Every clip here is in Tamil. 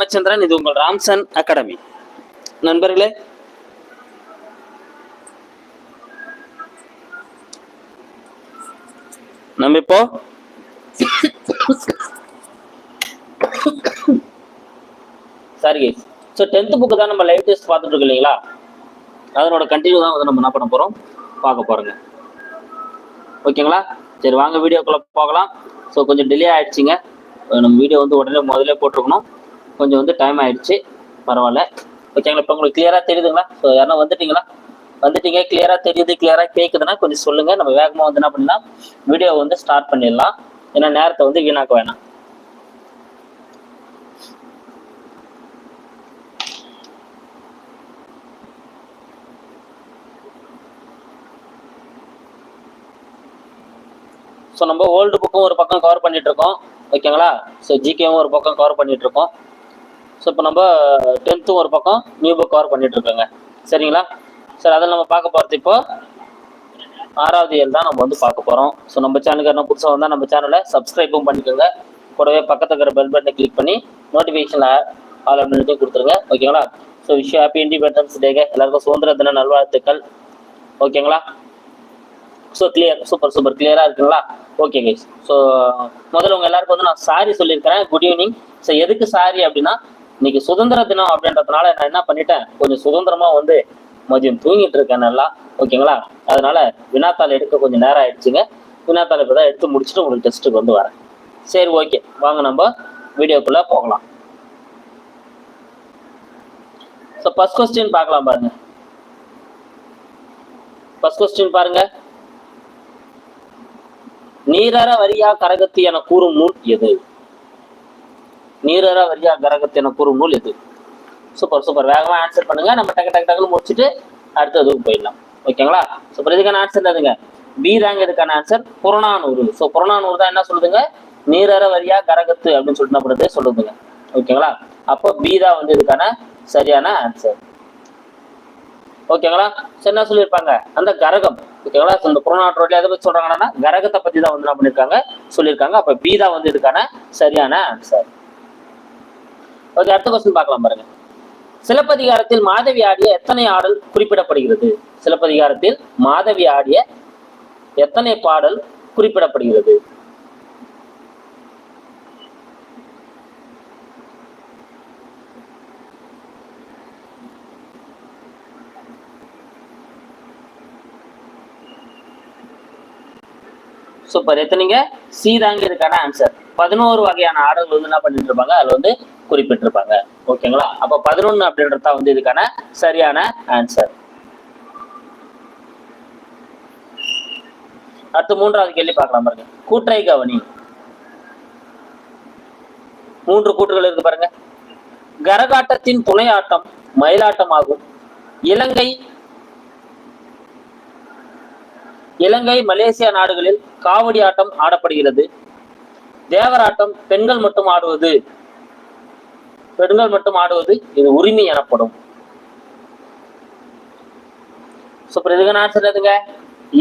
ராமச்சந்திரன் இது உங்கள் ராம்சன் அகாடமி. நண்பர்களே நம்ம இப்போ சாரி ஸோ டென்த் புக்கு தான் நம்ம லைவ் டெஸ்ட் பார்த்துட்டு இருக்கோம் இல்லைங்களா? அதனோட கண்டினியூ தான் வந்து நம்ம என்ன பண்ண போறோம்? பார்க்க போகிறோங்க ஓகேங்களா? சரி வாங்க வீடியோக்குள்ளே போகலாம். ஸோ கொஞ்சம் டிலே ஆயிடுச்சுங்க. நம்ம வீடியோ வந்து உடனே முதல்ல போட்டிருக்கணும். கொஞ்சம் வந்து டைம் ஆயிடுச்சு. பரவாயில்ல. ஓகேங்களா இப்போ உங்களுக்கு கிளியரா தெரியுதுங்களா? ஸோ யாரா வந்துட்டீங்களா? வந்துட்டீங்க கிளியரா தெரியுது கிளியரா கேட்குதுன்னா கொஞ்சம் சொல்லுங்க. நம்ம வேகமா வந்து என்ன பண்ணலாம்? வீடியோ வந்து ஸ்டார்ட் பண்ணிடலாம். ஏன்னா நேரத்தை வந்து வீணாக்க வேணாம். ஸோ நம்ம ஓல்டு புக்கும் ஒரு பக்கம் கவர் பண்ணிட்டு இருக்கோம். ஓகேங்களா ஸோ ஜிகேவும் ஒரு பக்கம் கவர் பண்ணிட்டு இருக்கோம். ஸோ இப்போ நம்ம டென்த்தும் ஒரு பக்கம் நியூ புக் கவர் பண்ணிட்டு இருக்கோங்க சரிங்களா? சார் அதில் நம்ம பார்க்க போகிறது இப்போ ஆறாவது இயல் தான் நம்ம வந்து பார்க்க போகிறோம் ஸோ நம்ம சேனலுக்கு என்ன புதுசாக வந்தால் நம்ம சேனலை சப்ஸ்கிரைபும் பண்ணிக்கோங்க. கூடவே பக்கத்தில் இருக்கிற பெல் பட்டனை கிளிக் பண்ணி நோட்டிஃபிகேஷன் ஆல் அப்படின்னு கொடுத்துருங்க. ஓகேங்களா? ஸோ விஷ் ஹாப்பி இண்டிபெண்டன்ஸ் டேக்கு எல்லாருக்கும் சுதந்திர தின நல்வாழ்த்துக்கள். ஓகேங்களா? ஸோ கிளியர் சூப்பர் சூப்பர் கிளியராக இருக்குங்களா? ஓகே கைஸ் ஸோ முதல்ல உங்கள் எல்லாருக்கும் வந்து நான் சாரி சொல்லியிருக்கிறேன். குட் ஈவினிங் ஸோ எதுக்கு சாரி அப்படின்னா இன்னைக்கு சுதந்திர தினம் அப்படின்றதுனால நான் என்ன பண்ணிட்டேன்? கொஞ்சம் சுதந்திரமா வந்து மதியம் தூங்கிட்டு இருக்கேன் நல்லா. ஓகேங்களா? அதனால வினாத்தாள் எடுக்க கொஞ்சம் நேரம் ஆயிடுச்சுங்க. வினாத்தாள் இப்போ தான் எடுத்து முடிச்சுட்டு உங்களுக்கு டெஸ்ட்டுக்கு வந்து வரேன். சரி ஓகே. வாங்க நம்ம வீடியோக்குள்ள போகலாம். ஸோ ஃபர்ஸ்ட் கொஸ்டின் பார்க்கலாம் பாருங்க. ஃபர்ஸ்ட் கொஸ்டின் பாருங்க. நீரற வரியா கரகத்து என கூறும் நூல் எது? நீரற வரியா கரகத்து என கூறும் நூல் எது? சூப்பர் சூப்பர் வேகமா ஆன்சர் பண்ணுங்க. நம்ம டக்கு டக்கு டக்குன்னு முடிச்சுட்டு அடுத்ததுக்கு போயிடலாம். ஓகேங்களா? சூப்பர் இதுக்கான ஆன்சர் எதுங்க பி தாங்க இதுக்கான ஆன்சர் புறநானூறு. ஸோ புறநானூறு தான் என்ன சொல்லுதுங்க? நீரற வரியா கரகத்து அப்படின்னு சொல்லிட்டு என்ன சொல்லுதுங்க. ஓகேங்களா? அப்போ பி தான் வந்து இதுக்கான சரியான ஆன்சர் ஓகேங்களா? சரி என்ன சொல்லியிருப்பாங்க? அந்த கரகம். ஓகேங்களா? இந்த புறநானூறு எதை பத்தி சொல்றாங்கன்னா கரகத்தை பத்தி தான் வந்து என்ன பண்ணிருக்காங்க? சொல்லியிருக்காங்க. அப்ப பி தான் வந்து இதுக்கான சரியான ஆன்சர் ஓகே அடுத்த கொஸ்டின் பார்க்கலாம் பாருங்க. சிலப்பதிகாரத்தில் மாதவி ஆடிய எத்தனை ஆடல் குறிப்பிடப்படுகிறது? சிலப்பதிகாரத்தில் மாதவி ஆடிய எத்தனை பாடல் குறிப்பிடப்படுகிறது? சூப்பர் எத்தனைங்க? சி தாங்க இதுக்கான ஆன்சர் பதினோரு வகையான ஆடல்கள் வந்து என்ன பண்ணிட்டு இருப்பாங்க அதுல வந்து குறிப்பிட்டிருப்பாங்க. ஓகேங்களா? அப்ப பதினொன்னு அப்படின்றது தான் வந்து இதுக்கான சரியான ஆன்சர் அடுத்து மூன்றாவது கேள்வி பார்க்கலாம் பாருங்க. கூற்றை கவனி. மூன்று கூற்றுகள் இருக்கு பாருங்க. கரகாட்டத்தின் துணை ஆட்டம் மயிலாட்டம் ஆகும் இலங்கை இலங்கை மலேசியா நாடுகளில் காவடி ஆட்டம் ஆடப்படுகிறது. தேவராட்டம் பெண்கள் மட்டும் ஆடுவது பெண்கள் மட்டும் ஆடுவது இது உரிமை எனப்படும். சூப்பர் இதுக்கான ஆன்சர் எதுங்க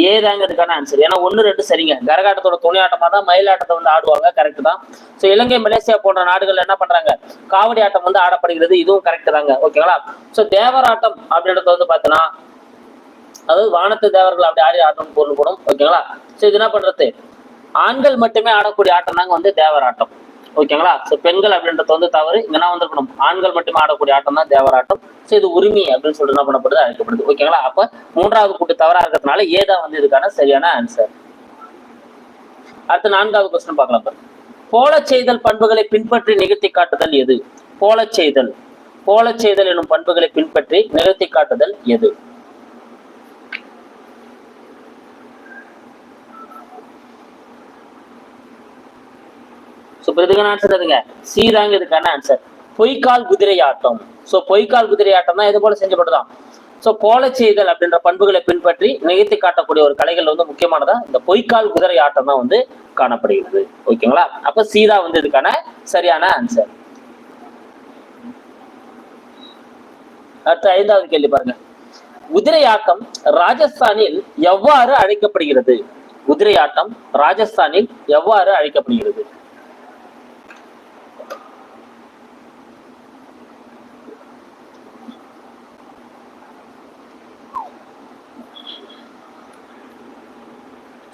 ஏதாங்க இதுக்கான ஆன்சர் ஏன்னா ஒன்று ரெண்டு சரிங்க. கரகாட்டத்தோட துணை ஆட்டமாக தான் மயிலாட்டத்தை வந்து ஆடுவாங்க கரெக்ட் தான். ஸோ இலங்கை மலேசியா போன்ற நாடுகள் என்ன பண்றாங்க? காவடி ஆட்டம் வந்து ஆடப்படுகிறது. இதுவும் கரெக்ட் தாங்க. ஓகேங்களா ஸோ தேவராட்டம் அப்படின்றது வந்து பார்த்தீங்கன்னா அதாவது வானத்து தேவர்கள் அப்படி ஆடி ஆட்டம் பொருள்படும் ஓகேங்களா ஸோ இது என்ன பண்றது? ஆண்கள் மட்டுமே ஆடக்கூடிய ஆட்டம் தாங்க வந்து தேவராட்டம். ஓகேங்களா ஸோ பெண்கள் அப்படின்றது வந்து தவறு. இங்கன்னா என்ன வந்திருக்கணும்? ஆண்கள் மட்டுமே ஆடக்கூடிய ஆட்டம் தான் தேவராட்டம். ஸோ இது உரிமை அப்படின்னு சொல்லிட்டு என்ன பண்ணப்படுது? அழைக்கப்படுது. ஓகேங்களா அப்ப மூன்றாவது கூட்டு தவறா இருக்கிறதுனால ஏதா வந்து இதுக்கான சரியான ஆன்சர் அடுத்து நான்காவது கொஸ்டின் பார்க்கலாம் பாருங்க. செய்தல் பண்புகளை பின்பற்றி நிகழ்த்தி காட்டுதல் எது? போல செய்தல் போல செய்தல் எனும் பண்புகளை பின்பற்றி நிகழ்த்தி காட்டுதல் எது? சூப்பர் இதுக்கான ஆன்சர் எதுங்க சி தாங்க இதுக்கான ஆன்சர் பொய்க்கால் குதிரை ஆட்டம் ஸோ பொய்க்கால் குதிரை ஆட்டம் தான் இது போல செஞ்சப்படுதான் ஸோ கோல செய்தல் அப்படின்ற பண்புகளை பின்பற்றி நிகழ்த்தி காட்டக்கூடிய ஒரு கலைகள் வந்து முக்கியமானதா? இந்த பொய்க்கால் குதிரை ஆட்டம் தான் வந்து காணப்படுகிறது. ஓகேங்களா? அப்ப சீதா வந்து இதுக்கான சரியான ஆன்சர் அடுத்து ஐந்தாவது கேள்வி பாருங்க. குதிரையாட்டம் ராஜஸ்தானில் எவ்வாறு அழைக்கப்படுகிறது? குதிரையாட்டம் ராஜஸ்தானில் எவ்வாறு அழைக்கப்படுகிறது?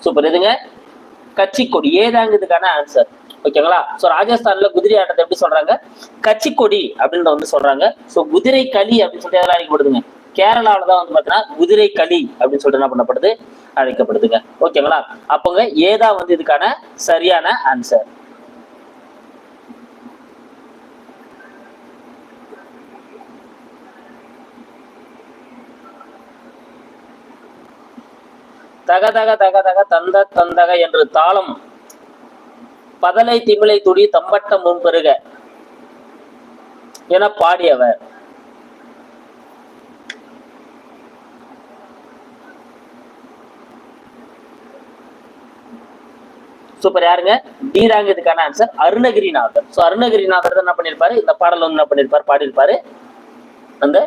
சூப்பர் எதுங்க கட்சிக்கொடி ஏதாங்க இதுக்கான ஆன்சர் ஓகேங்களா? சோ ராஜஸ்தான்ல குதிரை ஆட்டத்தை எப்படி சொல்றாங்க? கட்சிக்கொடி அப்படின்னு வந்து சொல்றாங்க. சோ குதிரை களி அப்படின்னு சொல்லிட்டு எதெல்லாம் அழைக்கப்படுதுங்க? கேரளாவில தான் வந்து பாத்தீங்கன்னா குதிரை களி அப்படின்னு சொல்லிட்டு என்ன பண்ணப்படுது? அழைக்கப்படுதுங்க. ஓகேங்களா? அப்போங்க ஏதா வந்து இதுக்கான சரியான ஆன்சர் தக தக தக தக தந்த தந்தக என்று தாளம். பதலை திமிலை துடி தம்பட்டம் முன்பெருக என பாடியவர். சூப்பர். யாருங்க? டீராங்க இதுக்கான ஆன்சர் அருணகிரிநாதர். சோ அருணகிரிநாதர் தான் என்ன பண்ணிருப்பாரு? இந்த பாடல் வந்து என்ன பண்ணிருப்பாரு? பாடியிருப்பாரு. அந்த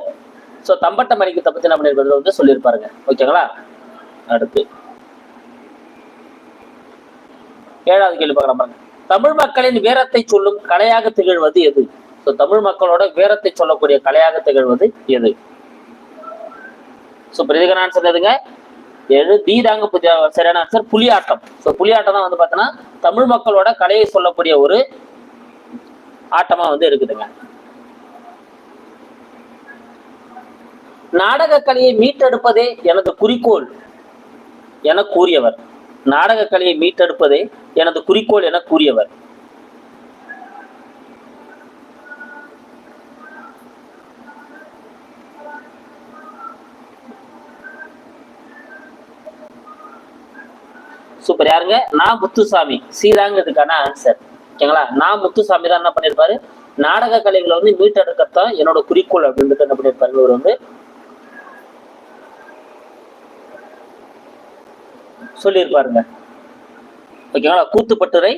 சோ தம்பட்ட மணிக்கு பத்தி என்ன பண்ணிருப்பது வந்து சொல்லியிருப்பாருங்க. ஓகேங்களா? அடுத்து. ஏழாவது கேள்வி பார்க்கலாம் பாருங்க. தமிழ் மக்களின் வீரத்தை சொல்லும் கலையாக திகழ்வது எது? ஸோ தமிழ் மக்களோட வீரத்தை சொல்லக்கூடிய கலையாக திகழ்வது எது? ஸோ இதுக்கான ஆன்சர் எதுங்க? எழு டி தாங்க சரியான ஆன்சர் புலியாட்டம். ஸோ புலியாட்டம் தான் வந்து பார்த்தோன்னா தமிழ் மக்களோட கலையை சொல்லக்கூடிய ஒரு ஆட்டமா வந்து இருக்குதுங்க. நாடக கலையை மீட்டெடுப்பதே எனது குறிக்கோள். என கூறியவர். நாடக கலையை மீட்டெடுப்பதே எனது குறிக்கோள் என கூறியவர். சூப்பர் யாருங்க? நான் முத்துசாமி. சீதாங்கிறதுக்கான ஆன்சர் ஓகேங்களா? நான் முத்துசாமி தான் என்ன பண்ணிருப்பாரு? நாடக கலைகளை வந்து மீட்டெடுக்கத்தான் என்னோட குறிக்கோள் அப்படின்றது என்ன பண்ணியிருப்பாரு இவர் வந்து சொல்லியிருப்பாருங்க ஓகேங்களா கூத்துப்பட்டுரை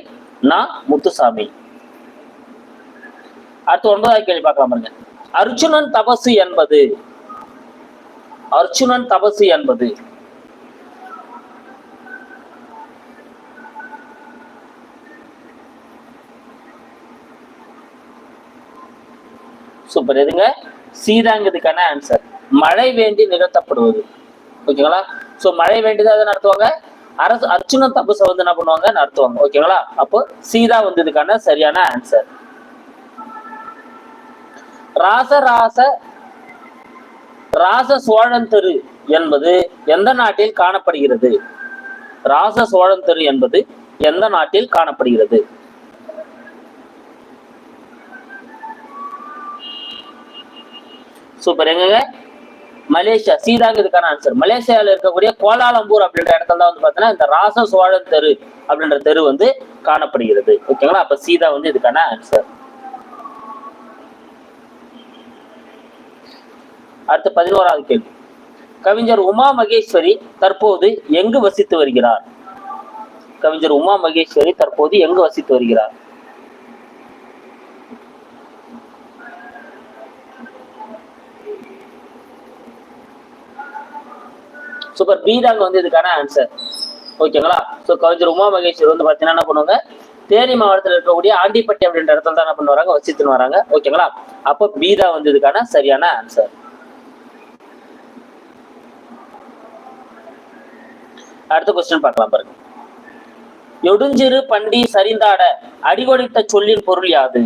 நான் முத்துசாமி. அடுத்து ஒன்பதாவது கேள்வி பார்க்கலாம் பாருங்க. அர்ஜுனன் தபசு என்பது அர்ஜுனன் தபசு என்பது சூப்பர். எதுங்க? சீதாங்கிறதுக்கான ஆன்சர் மழை வேண்டி நிகழ்த்தப்படுவது. ஓகேங்களா? சோ மழை வேண்டிதான் அதை நடத்துவாங்க. அரசு அர்ச்சுன தபசை வந்து என்ன பண்ணுவாங்க நடத்துவாங்க ஓகேங்களா? அப்போ சீதா வந்து இதுக்கான சரியான ஆன்சர் ராசராச ராச சோழன் தெரு என்பது எந்த நாட்டில் காணப்படுகிறது? ராச சோழன் தெரு என்பது எந்த நாட்டில் காணப்படுகிறது? சூப்பர். எங்க மலேசியா சீதாங்க இதுக்கான ஆன்சர் மலேசியாவில் இருக்கக்கூடிய கோலாலம்பூர் அப்படின்ற இடத்துல தான் வந்து பார்த்தீங்கன்னா இந்த ராச சோழன் தெரு அப்படின்ற தெரு வந்து காணப்படுகிறது. ஓகேங்களா? அப்ப சீதா வந்து இதுக்கான ஆன்சர் அடுத்து பதினோராவது கேள்வி. கவிஞர் உமா மகேஸ்வரி தற்போது எங்கு வசித்து வருகிறார்? கவிஞர் உமா மகேஸ்வரி தற்போது எங்கு வசித்து வருகிறார்? சூப்பர் பி தாங்க வந்து இதுக்கான ஆன்சர் ஓகேங்களா ஸோ கவிஞர் உமா மகேஸ்வர் வந்து பார்த்தீங்கன்னா என்ன பண்ணுவாங்க? தேனி மாவட்டத்தில் இருக்கக்கூடிய ஆண்டிப்பட்டி அப்படின்ற இடத்துல தான் என்ன பண்ணுவாங்க? வசித்துன்னு வராங்க. ஓகேங்களா அப்போ பி தான் வந்து இதுக்கான சரியான ஆன்சர் அடுத்த கொஸ்டின் பார்க்கலாம் பாருங்க. எடுஞ்சிறு பண்டி சரிந்தாட அடிகோடிட்ட சொல்லின் பொருள் யாது?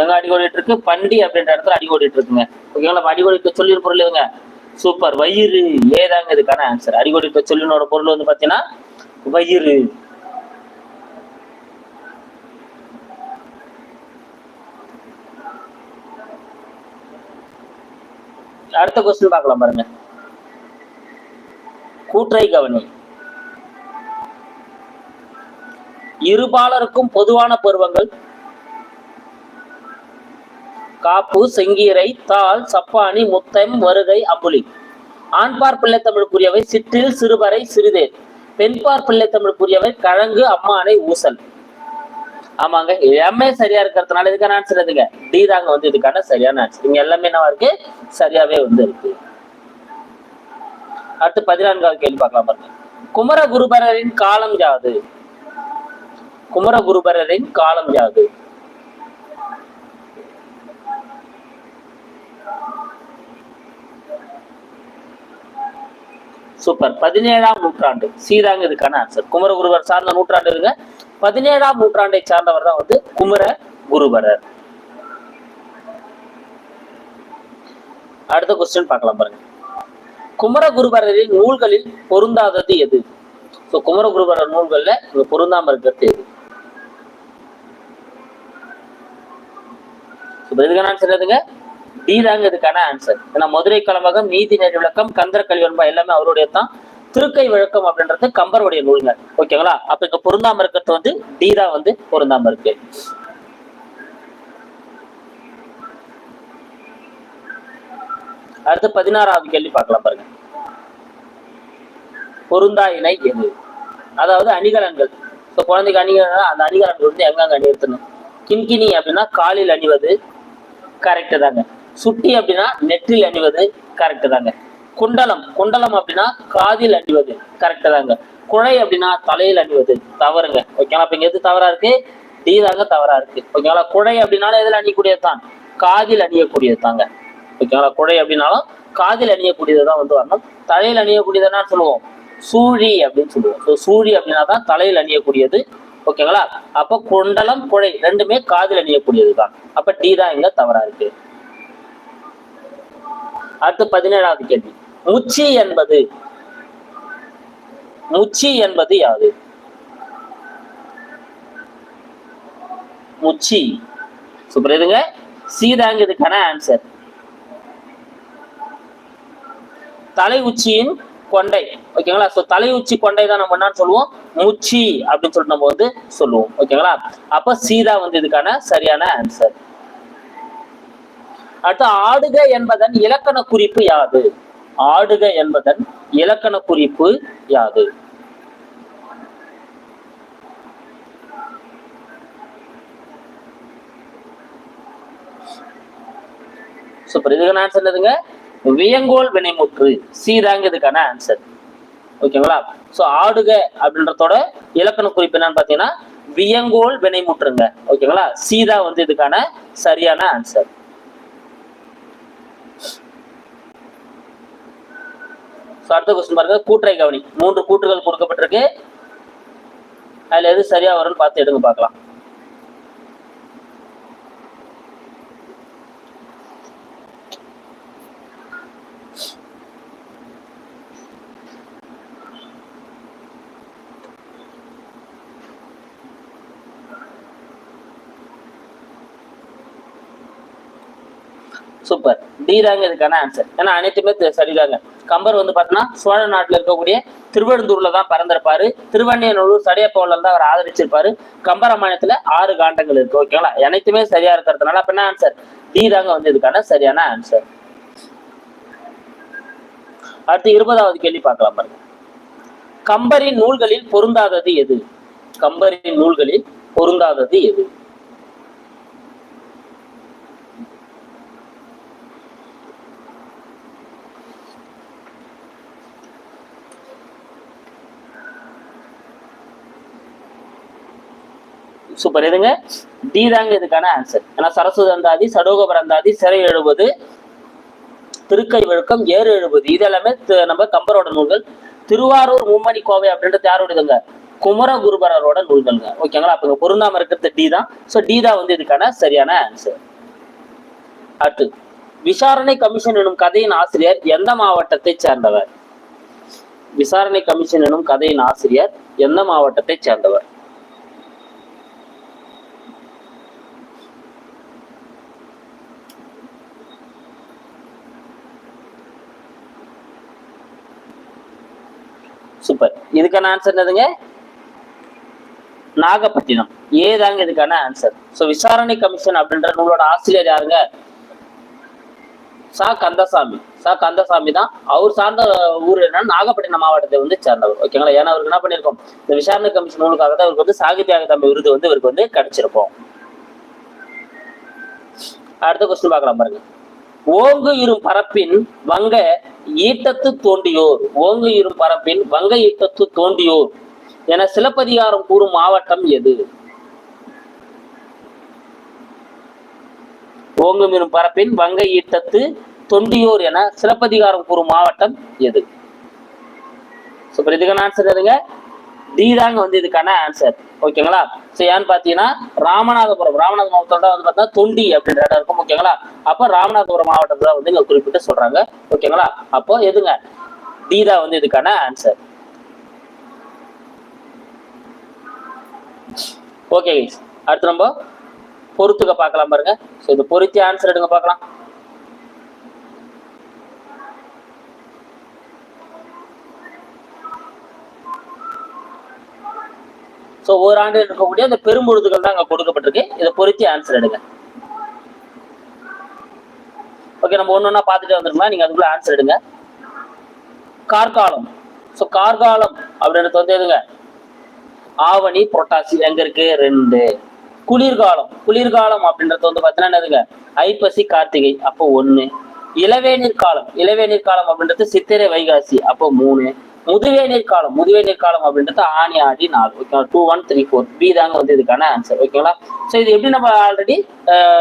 எங்க அடிகோடிட்டு இருக்கு? பண்டி அப்படின்ற இடத்துல அடிகோடிட்டு இருக்குங்க. ஓகேங்களா அப்ப அடிகோடிட்ட சொல்லின் பொருள் எதுங்க? சூப்பர். வயிறு ஏதாங்க இதுக்கான ஆன்சர் அடிகோடிட்ட சொல்லினோட பொருள் வந்து பாத்தீங்கன்னா வயிறு. அடுத்த கொஸ்டின் பார்க்கலாம் பாருங்க. கூற்றை கவனி. இருபாலருக்கும் பொதுவான பருவங்கள் காப்பு செங்கீரை தாள் சப்பானி முத்தம் வருகை அம்புலி. ஆண்பார் பிள்ளைத்தமிழுக்குரியவை சிற்றில் சிறுவரை சிறிதேர் பெண்பார் பிள்ளைத்தமிழுக்குரியவை கழங்கு அம்மானை ஊசல். ஆமாங்க எல்லாமே சரியா இருக்கிறதுனால இதுக்கான ஆன்சர் எதுங்க டி தாங்க வந்து இதுக்கான சரியான ஆன்சர் இங்க எல்லாமே என்னவா இருக்கு? சரியாவே வந்து இருக்கு. அடுத்து பதினான்காவது கேள்வி பார்க்கலாம் பாருங்க. குமரகுருபரரின் காலம் யாது? குமரகுருபரரின் காலம் யாது? சூப்பர் பதினேழாம் நூற்றாண்டு. சீதாங்க இதுக்கான ஆன்சர் குமரகுருவர் சார்ந்த நூற்றாண்டு இருங்க. பதினேழாம் நூற்றாண்டை சார்ந்தவர் தான் வந்து குமர குருபரர் அடுத்த கொஸ்டின் பார்க்கலாம் பாருங்க. குமரகுருபரரின் நூல்களில் பொருந்தாதது எது? ஸோ குமரகுருபரர் நூல்கள்ல இங்க பொருந்தாம இருக்கிறது எது? இதுக்கான ஆன்சர் எதுங்க டி தாங்க இதுக்கான ஆன்சர் ஏன்னா மதுரை கலவகம் நீதி நெறி விளக்கம் கந்தர கல்வியன்பா எல்லாமே அவருடைய தான் திருக்கை விளக்கம் அப்படின்றது கம்பருடைய நூல்கள். ஓகேங்களா? அப்ப இங்க பொருந்தாம இருக்கிறது வந்து டி தான் வந்து பொருந்தாம இருக்கு. அடுத்து பதினாறாவது கேள்வி பார்க்கலாம் பாருங்க. பொருந்தா இணை எது? அதாவது அணிகலன்கள். இப்போ குழந்தைக்கு அணிகலன் அந்த அணிகலன்கள் வந்து எங்கெங்க அணியத்தணும் கின்கினி அப்படின்னா காலில் அணிவது கரெக்டு தாங்க. சுட்டி அப்படின்னா நெற்றில் அணிவது கரெக்டு தாங்க. குண்டலம் குண்டலம் அப்படின்னா காதில் அணிவது கரெக்டு தாங்க. குழை அப்படின்னா தலையில் அணிவது தவறுங்க. ஓகேங்களா அப்ப இங்க எது தவறா இருக்கு? டி தாங்க தவறா இருக்கு. ஓகேங்களா குழை அப்படின்னாலும் எதுல அணியக்கூடியது தான்? காதில் அணியக்கூடியது தாங்க. ஓகேங்களா குழை அப்படின்னாலும் காதில் அணியக்கூடியது தான் வந்து வரணும். தலையில் அணியக்கூடியதுன்னா சொல்லுவோம். சூழி அப்படின்னு சொல்லுவோம். ஸோ சூழி அப்படின்னா தான் தலையில் அணியக்கூடியது. ஓகேங்களா அப்ப குண்டலம் குழை ரெண்டுமே காதில் அணியக்கூடியது தான். அப்ப டி தான் இங்க தவறா இருக்கு. அடுத்து பதினேழாவது கேள்வி. முச்சி என்பது முச்சி என்பது யாது முச்சி. சூப்பர் இதுங்க சீதாங்க இதுக்கான ஆன்சர் தலை உச்சியின் கொண்டை. ஓகேங்களா ஸோ தலை உச்சி கொண்டை தான் நம்ம என்னன்னு சொல்லுவோம்? முச்சி அப்படின்னு சொல்லிட்டு நம்ம வந்து சொல்லுவோம். ஓகேங்களா அப்ப சீதா வந்து இதுக்கான சரியான ஆன்சர் அடுத்து ஆடுக என்பதன் இலக்கண குறிப்பு யாது? ஆடுக என்பதன் இலக்கண குறிப்பு யாது? சூப்பர். இதுக்கான ஆன்சர் என்னதுங்க? வியங்கோல் வினைமுற்று. சீதாங்க இதுக்கான ஆன்சர் ஓகேங்களா? சோ ஆடுக அப்படின்றதோட இலக்கண குறிப்பு என்னன்னு பாத்தீங்கன்னா வியங்கோல் வினைமுற்றுங்க. ஓகேங்களா? சீதா வந்து இதுக்கான சரியான ஆன்சர் ஸோ அடுத்த கொஸ்டின் பாருங்க. கூற்றை கவனி. மூன்று கூற்றுகள் கொடுக்கப்பட்டிருக்கு. அதுல எது சரியா வரும்னு பார்த்து எடுங்க பார்க்கலாம். சூப்பர் டி தாங்க இதுக்கான ஆன்சர் ஏன்னா அனைத்துமே சரிதாங்க. கம்பர் வந்து பார்த்தீங்கன்னா சோழ நாட்டில் இருக்கக்கூடிய திருவெழுந்தூர்ல தான் பிறந்திருப்பாரு. திருவண்ணையநல்லூர் சடையப்போல தான் அவர் ஆதரிச்சிருப்பாரு. கம்பராமாயணத்துல ஆறு காண்டங்கள் இருக்கு ஓகேங்களா? அனைத்துமே சரியா இருக்கிறதுனால அப்ப என்ன ஆன்சர் டி தாங்க வந்து இதுக்கான சரியான ஆன்சர் அடுத்து இருபதாவது கேள்வி பார்க்கலாம் பாருங்க. கம்பரின் நூல்களில் பொருந்தாதது எது? கம்பரின் நூல்களில் பொருந்தாதது எது? சூப்பர். எதுங்க? டி தாங்க இதுக்கான ஆன்சர் ஏன்னா சரஸ்வதி அந்தாதி சடோக அந்தாதி சிறை எழுபது திருக்கை விழுக்கம் ஏறு எழுபது. இது எல்லாமே நம்ம கம்பரோட நூல்கள். திருவாரூர் மும்மணி கோவை அப்படின்றது யாரோடதுங்க குமரகுருபரரோட நூல்கள்ங்க. ஓகேங்களா? அப்ப இங்க பொருந்தாம இருக்கிறது டி தான். ஸோ டி தான் வந்து இதுக்கான சரியான ஆன்சர் அடுத்து விசாரணை கமிஷன் எனும் கதையின் ஆசிரியர் எந்த மாவட்டத்தை சேர்ந்தவர்? விசாரணை கமிஷன் எனும் கதையின் ஆசிரியர் எந்த மாவட்டத்தை சேர்ந்தவர் சூப்பர் இதுக்கான ஆன்சர் என்னதுங்க? நாகப்பட்டினம். ஏதாங்க இதுக்கான ஆன்சர் சோ விசாரணை கமிஷன் அப்படின்ற நூலோட ஆசிரியர் யாருங்க? சா. கந்தசாமி. சா. கந்தசாமி தான். அவர் சார்ந்த ஊர் என்னன்னா நாகப்பட்டினம் மாவட்டத்தை வந்து சேர்ந்தவர். ஓகேங்களா ஏன்னா அவருக்கு என்ன பண்ணியிருக்கோம்? இந்த விசாரணை கமிஷன் நூலுக்காக தான் அவருக்கு வந்து சாகித்ய அகாதமி விருது வந்து இவருக்கு வந்து கிடைச்சிருக்கும். அடுத்த கொஸ்டின் பார்க்கலாம் பாருங்க. ஓங்கு இரும் பரப்பின் வங்க ஈட்டத்து தோண்டியோர் ஓங்கு இரும் பரப்பின் வங்க ஈட்டத்து தோண்டியோர் என சிலப்பதிகாரம் கூறும் மாவட்டம் எது? ஓங்கும் இரும் பரப்பின் வங்க ஈட்டத்து தொண்டியோர் என சிலப்பதிகாரம் கூறும் மாவட்டம் எது? சூப்பர் இதுக்கான ஆன்சர் எதுங்க டி தாங்க வந்து இதுக்கான ஆன்சர் ஓகேங்களா? சோ ஏன்னு பாத்தீங்கன்னா ராமநாதபுரம் ராமநாத மாவட்டத்தோட வந்து பாத்தீங்கன்னா தொண்டி அப்படின்ற இடம் இருக்கும் ஓகேங்களா? அப்ப ராமநாதபுரம் மாவட்டத்துல வந்து இங்க குறிப்பிட்டு சொல்றாங்க ஓகேங்களா? அப்போ எதுங்க? டி தான் வந்து இதுக்கான ஆன்சர் ஓகே அடுத்து நம்ம பொறுத்துக்க பார்க்கலாம் பாருங்க. ஸோ இது பொருத்தி ஆன்சர் எடுங்க பார்க்கலாம். ஸோ ஓராண்டு இருக்கக்கூடிய அந்த பெரும்பொழுதுகள் தான் அங்கே கொடுக்கப்பட்டிருக்கு. இதை பொருத்தி ஆன்சர் எடுங்க. ஓகே நம்ம ஒன்று ஒன்றா பார்த்துட்டு வந்துருக்கலாம் நீங்கள் அதுக்குள்ள ஆன்சர் எடுங்க. கார்காலம். ஸோ கார்காலம் அப்படின்றது வந்து எதுங்க? ஆவணி புரட்டாசி. எங்க இருக்கு? ரெண்டு. குளிர்காலம். குளிர்காலம் அப்படின்றது வந்து பார்த்தீங்கன்னா என்னதுங்க? ஐப்பசி கார்த்திகை. அப்போ ஒன்று இளவேநீர் காலம். இளவேநீர் காலம் அப்படின்றது சித்திரை வைகாசி. அப்போ மூணு. முதுவேநீர் காலம் முதுவேநீர் காலம் அப்படின்றது ஆணி ஆடி நாலு ஓகேங்களா two one three four B தாங்க வந்து இதுக்கான ஆன்சர் ஓகேங்களா ஸோ இது எப்படி நம்ம ஆல்ரெடி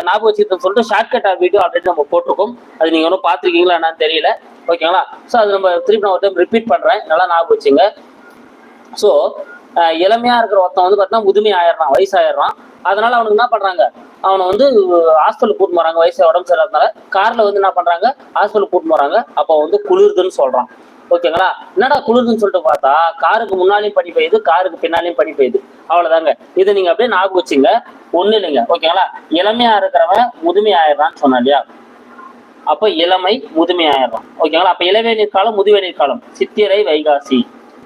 ஞாபகம் வச்சுருக்கோம் சொல்லிட்டு ஷார்ட்கட் வீடியோ ஆல்ரெடி நம்ம போட்டிருக்கோம். அது நீங்க ஒன்றும் பார்த்துருக்கீங்களா என்னன்னு தெரியல. ஓகேங்களா? ஸோ அது நம்ம திருப்பி நான் ஒரு டைம் ரிப்பீட் பண்றேன். நல்லா ஞாபகம் வச்சுங்க. ஸோ இளமையா இருக்கிற ஒருத்தன் வந்து பார்த்தீங்கன்னா முதுமை ஆயிடுறான் வயசாயிடுறான். அதனால அவனுக்கு என்ன பண்றாங்க? அவனை வந்து ஹாஸ்பிட்டல் கூட்டு போறாங்க வயசு உடம்பு சரியில்லாதனால கார்ல வந்து என்ன பண்றாங்க? ஹாஸ்பிட்டல் கூட்டு போறாங்க அப்போ வந்து குளிருதுன்னு சொல்றான். ஓகேங்களா? என்னடா குளிர்னு சொல்லிட்டு பார்த்தா காருக்கு முன்னாலையும் பனி பெய்யுது காருக்கு பின்னாலையும் பனி பெய்யுது. அவ்வளவுதாங்க. இது நீங்க அப்படியே நாக்கு வச்சுங்க. ஒண்ணு இல்லைங்க. ஓகேங்களா? இளமையா இருக்கிறவன் முதுமை ஆயிடுறான்னு சொன்னா இல்லையா? அப்ப இளமை முதுமை ஆயிடுறோம் ஓகேங்களா? அப்ப இளவேநீர் காலம் முதுவேநீர் காலம். சித்திரை வைகாசி.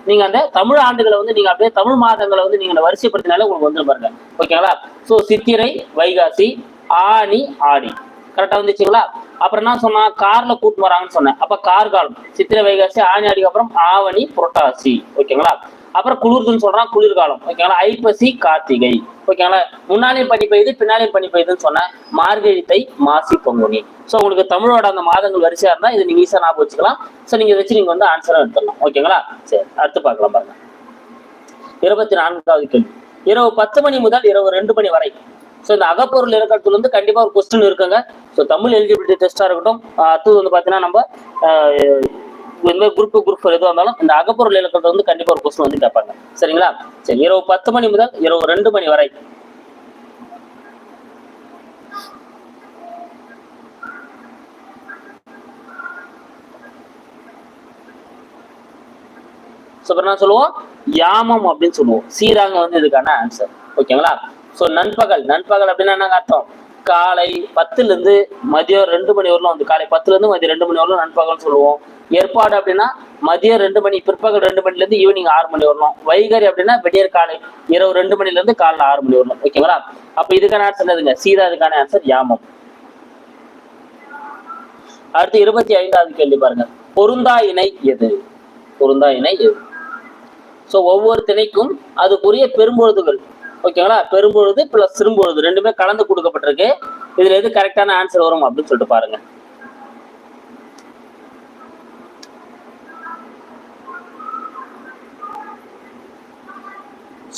நீங்க அந்த தமிழ் ஆண்டுகளை வந்து நீங்க அப்படியே தமிழ் மாதங்களை வந்து நீங்க வரிசைப்படுத்தினாலே உங்களுக்கு வந்து பாருங்க. ஓகேங்களா? சோ சித்திரை வைகாசி ஆனி ஆடி. கரெக்டா வந்துச்சுங்களா? அப்புறம் என்ன சொன்னா கார்ல கூட்டு வராங்கன்னு சொன்னேன். அப்ப கார் காலம். சித்திரை வைகாசி ஆனி அப்புறம் ஆவணி புரட்டாசி. ஓகேங்களா? அப்புறம் குளிர்துன்னு சொல்றான் குளிர்காலம். ஓகேங்களா? ஐப்பசி கார்த்திகை. ஓகேங்களா? முன்னாலையும் பனி பெய்யுது பின்னாலையும் பனி பெய்யுதுன்னு சொன்னேன். மார்கழித்தை மாசி பொங்குனி. ஸோ உங்களுக்கு தமிழோட அந்த மாதங்கள் வரிசையா இருந்தா இது நீங்க ஈஸியா ஞாபகம் வச்சுக்கலாம். ஸோ நீங்க வச்சு நீங்க வந்து ஆன்சரும் எடுத்துடலாம். ஓகேங்களா? சரி அடுத்து பார்க்கலாம் பாருங்க. இருபத்தி நான்காவது கேள்வி. இரவு பத்து மணி முதல் இரவு ரெண்டு மணி வரை. ஸோ இந்த அகப்பொருள் இருக்கிறதுல இருந்து கண்டிப்பா ஒரு கொஸ்டின் இருக்குங்க. ஸோ தமிழ் எலிஜிபிலிட்டி டெஸ்டா இருக்கட்டும் அடுத்தது வந்து பாத்தீங்கன்னா நம்ம இந்த மாதிரி குரூப் குரூப் எதுவாக இருந்தாலும் இந்த அகப்பொருள் இலக்கத்தை வந்து கண்டிப்பா ஒரு கொஸ்டின் வந்து கேட்பாங்க. சரிங்களா? சரி இரவு பத்து மணி முதல் இரவு ரெண்டு மணி வரை. ஸோ என்ன சொல்லுவோம்? யாமம் அப்படின்னு சொல்லுவோம். சீராங்க வந்து இதுக்கான ஆன்சர் ஓகேங்களா ஸோ நண்பகல். நண்பகல் அப்படின்னா என்ன அர்த்தம்? காலை பத்துல இருந்து மதியம் ரெண்டு மணி வரலாம் வந்து. காலை பத்துல இருந்து மதியம் ரெண்டு மணி வரலும் நண்பகல் சொல்லுவோம். ஏற்பாடு அப்படின்னா மதியம் ரெண்டு மணி பிற்பகல் ரெண்டு மணில இருந்து ஈவினிங் ஆறு மணி வரணும் வைகரி அப்படின்னா விடியற் காலை இரவு ரெண்டு மணில இருந்து காலைல ஆறு மணி வரணும் ஓகேங்களா அப்ப இதுக்கான ஆன்சர் என்னதுங்க? சீதா இதுக்கான ஆன்சர் யாமம். அடுத்து இருபத்தி ஐந்தாவது கேள்வி பாருங்க. பொருந்தா இணை எது? பொருந்தா இணை எது? ஸோ ஒவ்வொரு திணைக்கும் அதுக்குரிய பெரும்பொழுதுகள் ஓகேங்களா? பெரும்பொழுது பிளஸ் சிறும்பொழுது ரெண்டுமே கலந்து கொடுக்கப்பட்டிருக்கு. இதுல எது கரெக்டான ஆன்சர் வரும் அப்படின்னு சொல்லிட்டு பாருங்க.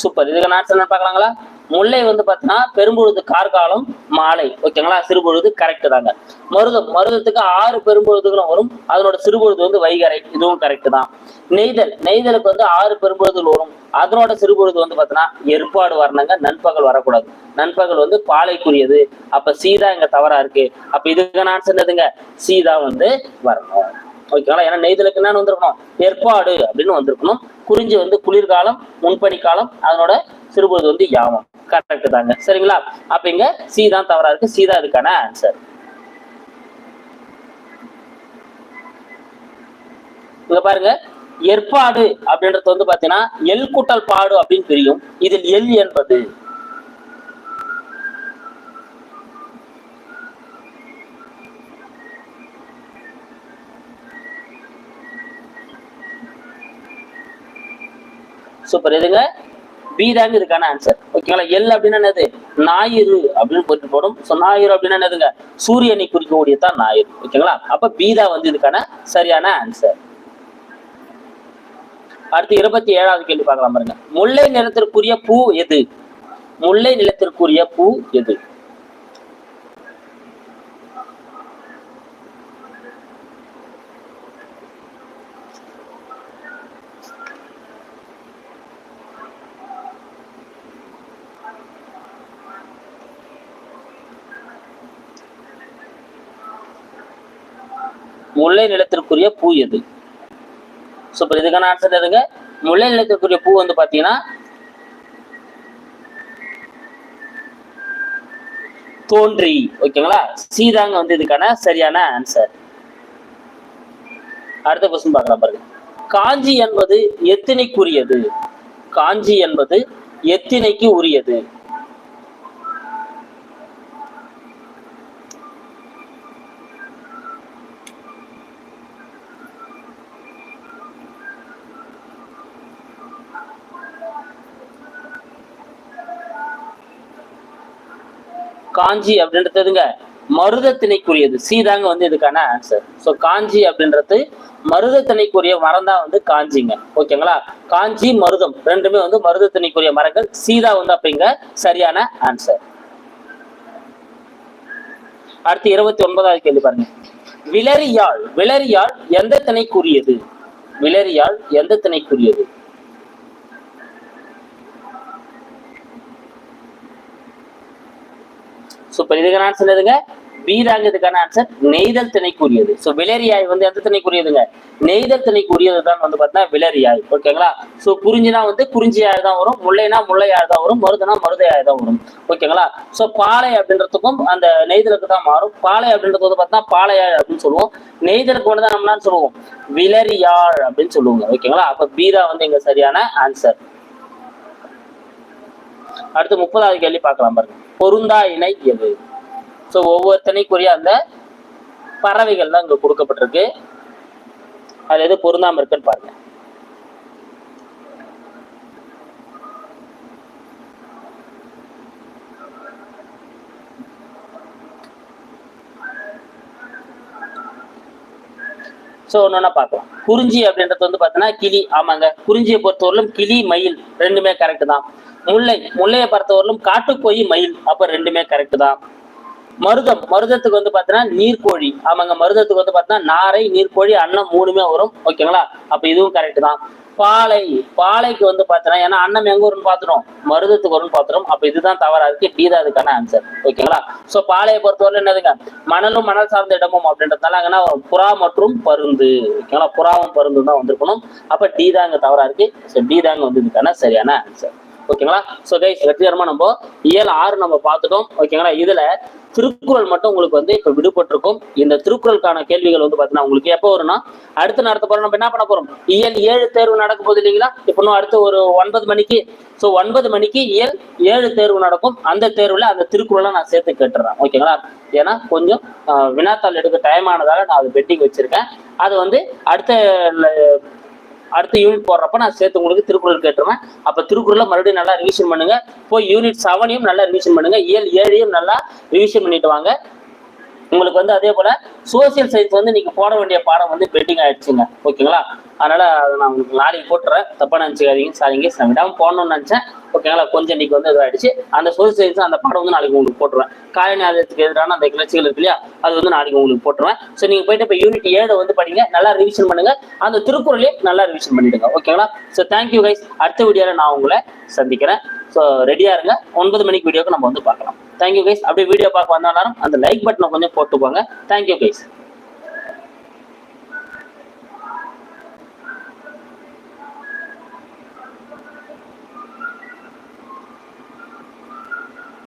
சூப்பர் இதுக்கு ஆன்சர் என்ன பார்க்கலாங்களா? முல்லை வந்து பார்த்தீங்கன்னா பெரும்பொழுது கார்காலம் மாலை ஓகேங்களா சிறுபொழுது கரெக்ட் தாங்க. மருதம் மருதத்துக்கு ஆறு பெரும்பொழுதுகளும் வரும். அதனோட சிறுபொழுது வந்து வைகரை இதுவும் கரெக்ட் தான். நெய்தல் நெய்தலுக்கு வந்து ஆறு பெரும்பொழுதுகள் வரும். அதனோட சிறுபொழுது வந்து பார்த்தீங்கன்னா ஏற்பாடு வரணுங்க நண்பகல் வரக்கூடாது. நண்பகல் வந்து பாலைக்குரியது. அப்ப சீதா இங்க தவறா இருக்கு. அப்ப இதுக்கு நான் சொன்னதுங்க சீதா வந்து வரணும். ஓகேங்களா ஏன்னா நெய்தலுக்கு என்னன்னு வந்திருக்கணும்? ஏற்பாடு அப்படின்னு வந்திருக்கணும். குறிஞ்சி வந்து குளிர்காலம் முன்பனி காலம் அதனோட சிறுபொழுது வந்து யாமம். கரெக்ட் தாங்க. சரிங்களா? அப்ப இங்க சி தான் தவறா இருக்கு. சி தான் இதுக்கான ஆன்சர் இங்க பாருங்க. ஏற்பாடு அப்படின்றது வந்து பாத்தீங்கன்னா எல் கூட்டல் பாடு அப்படின்னு தெரியும் இதில் எல் என்பது. சூப்பர் எதுங்க? பி தாங்க இதுக்கான ஆன்சர் ஓகேங்களா எல் அப்படின்னா என்னது? ஞாயிறு அப்படின்னு போட்டு போடும். ஸோ ஞாயிறு அப்படின்னா என்னதுங்க? சூரியனை குறிக்கக்கூடிய தான் ஞாயிறு ஓகேங்களா அப்ப பி தான் வந்து இதுக்கான சரியான ஆன்சர் அடுத்து இருபத்தி ஏழாவது கேள்வி பார்க்கலாம் பாருங்க. முல்லை நிலத்திற்குரிய பூ எது? முல்லை நிலத்திற்குரிய பூ எது? முல்லை நிலத்திற்குரிய பூ எது? ஸோ இப்போ இதுக்கான ஆன்சர் எதுங்க? முல்லை நிலத்திற்குரிய பூ வந்து பார்த்தீங்கன்னா தோன்றி ஓகேங்களா? சீதாங்க வந்து இதுக்கான சரியான ஆன்சர் அடுத்த கொஸ்டின் பார்க்கலாம் பாருங்க. காஞ்சி என்பது எத்தினைக்குரியது? காஞ்சி என்பது எத்தினைக்கு உரியது? காஞ்சி அப்படின்றதுங்க மருதத்திணைக்குரியது சீதாங்க வந்து இதுக்கான ஆன்சர் ஸோ காஞ்சி அப்படின்றது மருதத்திணைக்குரிய மரம் தான் வந்து காஞ்சிங்க. ஓகேங்களா? காஞ்சி மருதம். ரெண்டுமே வந்து மருதத்திணைக்குரிய மரங்கள். சீதா வந்து அப்படிங்க சரியான ஆன்சர் அடுத்து இருபத்தி ஒன்பதாவது கேள்வி பாருங்க. விலரியாள் விலரியாள் எந்த திணைக்குரியது? விலரியாள் எந்த திணைக்குரியது? ஸோ இப்போ இதுக்கான ஆன்சர் எதுங்க பீதாங்க இதுக்கான ஆன்சர் நெய்தல் திணைக்குரியது. ஸோ விலரியாய் வந்து எந்த திணைக்குரியதுங்க? நெய்தல் திணைக்குரியது தான் வந்து பார்த்தீங்கன்னா விலரியாய். ஓகேங்களா? ஸோ குறிஞ்சினா வந்து குறிஞ்சியாய் தான் வரும். முல்லைனா முல்லையாய் தான் வரும். மருதுனா மருதையாய் தான் வரும். ஓகேங்களா? ஸோ பாலை அப்படின்றதுக்கும் அந்த நெய்தலுக்கு தான் மாறும். பாலை அப்படின்றது வந்து பார்த்தீங்கன்னா பாலையாய் அப்படின்னு சொல்லுவோம். நெய்தலுக்கு வந்து தான் நம்ம சொல்லுவோம்? விலரியாழ் அப்படின்னு சொல்லுவோங்க. ஓகேங்களா? அப்போ பீரா வந்து எங்க சரியான ஆன்சர் அடுத்து முப்பதாவது கேள்வி பார்க்கலாம் பாருங்க. பொருந்தா இணை எது? ஸோ ஒவ்வொருத்தனைக்குரிய அந்த பறவைகள் தான் இங்கே கொடுக்கப்பட்டிருக்கு. அது எது பொருந்தாம இருக்குன்னு பாருங்க. ஸோ ஒன்னொன்னா பார்க்கலாம். குறிஞ்சி அப்படின்றது வந்து பார்த்தீங்கன்னா கிளி. ஆமாங்க. குறிஞ்சியை பொறுத்தவரையிலும் கிளி மயில் ரெண்டுமே கரெக்ட் தான். முல்லை முல்லையை பொறுத்தவரையிலும் காட்டுக்கோழி மயில். அப்போ ரெண்டுமே கரெக்ட் தான். மருதம் மருதத்துக்கு வந்து பார்த்தீங்கன்னா நீர்க்கோழி. ஆமாங்க மருதத்துக்கு வந்து பார்த்தீங்கன்னா நாரை நீர்க்கோழி அன்னம் மூணுமே வரும். ஓகேங்களா? அப்போ இதுவும் கரெக்ட் தான். பாலை பாலைக்கு வந்து பார்த்தீங்கன்னா ஏன்னா அன்னம் எங்க வரும்னு பார்த்துட்டோம் மருதத்துக்கு வரும்னு பார்த்துட்டோம் அப்போ இதுதான் தவறா இருக்கு. டி தான் அதுக்கான ஆன்சர் ஓகேங்களா? ஸோ பாலையை பொறுத்தவரை என்னதுங்க? மணலும் மணல் சார்ந்த இடமும் அப்படின்றதுனால அங்கன்னா புறா மற்றும் பருந்து. ஓகேங்களா? புறாவும் பருந்து தான் வந்திருக்கணும். அப்போ டி தாங்க தவறா இருக்கு. சோ டி தாங்க வந்து இதுக்கான சரியான ஆன்சர் ஓகேங்களா? ஸோ கைஸ் வெற்றிகரமாக நம்ம இயல் ஆறு நம்ம பார்த்துட்டோம். ஓகேங்களா? இதுல திருக்குறள் மட்டும் உங்களுக்கு வந்து இப்போ விடுபட்டிருக்கும். இந்த திருக்குறளுக்கான கேள்விகள் வந்து பார்த்தீங்கன்னா உங்களுக்கு எப்போ வரும்னா அடுத்து நடத்த போறோம் நம்ம என்ன பண்ண போறோம்? இயல் ஏழு தேர்வு நடக்க போகுது இல்லைங்களா? இப்போ இன்னும் அடுத்து ஒரு ஒன்பது மணிக்கு. ஸோ ஒன்பது மணிக்கு இயல் ஏழு தேர்வு நடக்கும். அந்த தேர்வில் அந்த திருக்குறளை நான் சேர்த்து கேட்டுறேன். ஓகேங்களா? ஏன்னா கொஞ்சம் வினாத்தாள் எடுக்க டைம் ஆனதால நான் அது பெட்டிங் வச்சிருக்கேன். அது வந்து அடுத்த அடுத்த யூனிட் போடுறப்ப நான் சேர்த்து உங்களுக்கு திருக்குறள் கேட்டுருவேன். அப்ப திருக்குறளை மறுபடியும் நல்லா ரிவிஷன் பண்ணுங்க. போய் யூனிட் செவனையும் நல்லா ரிவிஷன் பண்ணுங்க. இயல் ஏழையும் நல்லா ரிவிஷன் பண்ணிட்டு வாங்க. உங்களுக்கு வந்து அதே போல சோசியல் சயின்ஸ் வந்து நீங்க போட வேண்டிய பாடம் வந்து பெண்டிங் ஆயிடுச்சுங்க. ஓகேங்களா அதனால அதை நான் உங்களுக்கு நாளைக்கு போட்டுறேன். தப்பா நினைச்சுக்காதீங்க சாரிங்க நான் விடாம போடணும்னு நினைச்சேன். ஓகேங்களா கொஞ்சம் இன்னைக்கு வந்து இதாயிடுச்சு. அந்த சோசியல் சயின்ஸ் அந்த பாடம் வந்து நாளைக்கு உங்களுக்கு போட்டுருவேன் காலனி எதிரான அந்த கிளர்ச்சிகள் இருக்கு இல்லையா? அது வந்து நாளைக்கு உங்களுக்கு போட்டுருவேன் ஸோ நீங்க போயிட்டு இப்போ யூனிட் ஏழு வந்து படிங்க. நல்லா ரிவிஷன் பண்ணுங்க. அந்த திருக்குறளையும் நல்லா ரிவிஷன் பண்ணிடுங்க. ஓகேங்களா ஸோ தேங்க்யூ கைஸ் அடுத்த வீடியோவில் நான் உங்களை சந்திக்கிறேன். ஸோ ரெடியா இருங்க. ஒன்பது மணிக்கு வீடியோக்கு நம்ம வந்து பார்க்கலாம். தேங்க்யூ கைஸ் அப்படியே வீடியோ பார்க்க வந்தாலும் அந்த லைக் பட்டனை கொஞ்சம் போட்டுக்கோங்க. Thank you guys